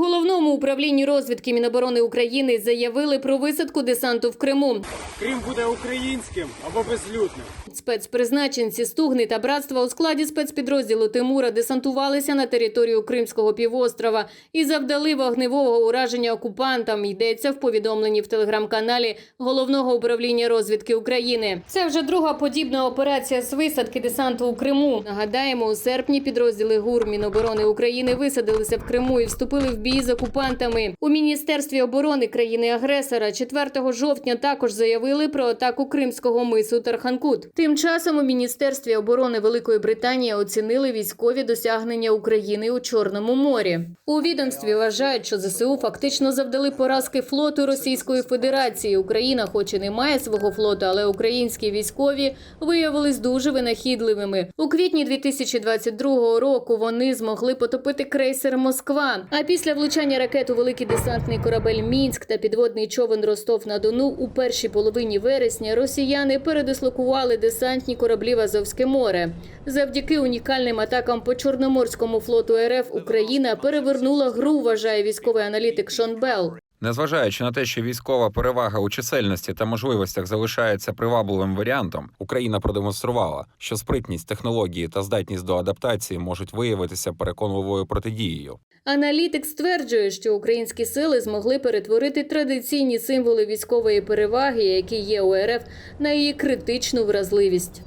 головному управлінні розвідки Міноборони України заявили про висадку десанту в Криму. Крим буде українським або безлюдним. Спецпризначенці Стугни та братства у складі спецпідрозділу Тимура десантувалися на територію Кримського півострова і завдали вогневого ураження окупантам. Йдеться в повідомленні в телеграм-каналі головного управління розвідки України. Це вже друга подібна операція з висадки десанту у Криму. Нагадаємо, у серпні підрозділи ГУР Міноборони України висадилися в Криму і вступили в бій з окупантами. У міністерстві оборони країни-агресора 4 жовтня також заявили про атаку кримського мису Тарханкут. Тим часом у міністерстві оборони Великої Британії оцінили військові досягнення України у Чорному морі. У відомстві вважають, що ЗСУ фактично завдали поразки флоту Російської Федерації. Україна, хоч і не має свого флоту, але українські військові виявились дуже винахідливими. У квітні 2022 року вони змогли потопити крейсер Москва. А після влучання ракет у великий десантний корабель Мінськ та підводний човен Ростов на Дону у першій половині вересня росіяни передислокували десантні кораблі в Азовське море. Завдяки унікальним атакам по Чорноморському флоту РФ Україна перевернула гру, вважає військовий аналітик Шон Белл. Незважаючи на те, що військова перевага у чисельності та можливостях залишається привабливим варіантом, Україна продемонструвала, що спритність технології та здатність до адаптації можуть виявитися переконливою протидією. Аналітик стверджує, що українські сили змогли перетворити традиційні символи військової переваги, які є у РФ, на її критичну вразливість.